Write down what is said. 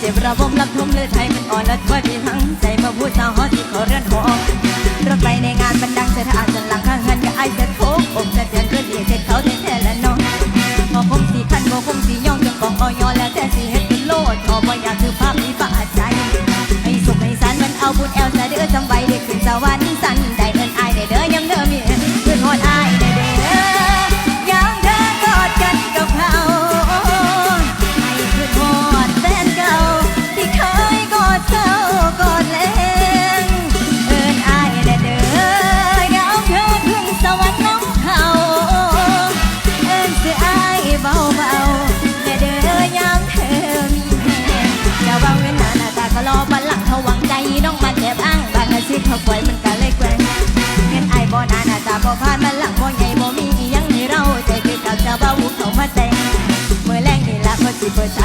เจ็บระบมรับทุ่มเลือไทยมันอ่อนและทั่วที่ทั้งใจมาพูดสาวฮอที่ขาเรือนหอรถไปในงานบันดังเสถานจนหลังข้างหันกับไอ้เสร็จโคกอกจะเตือนเพื่อดีเสร็จเขาแท้ๆและน้องพอคงสีขันบ่คงสีย่องจนกองออยแล้วแต่สีเฮ็ดเป็นโลดพอบ่อยากคือภาพนี้ฝ่าใจให้สุขให้สันมันเอาบุญแอลซะเด้อจำไว้ได้ขึ้นสวรรค์สันได สิเปิดฉากทำการแสดงอีตับใจ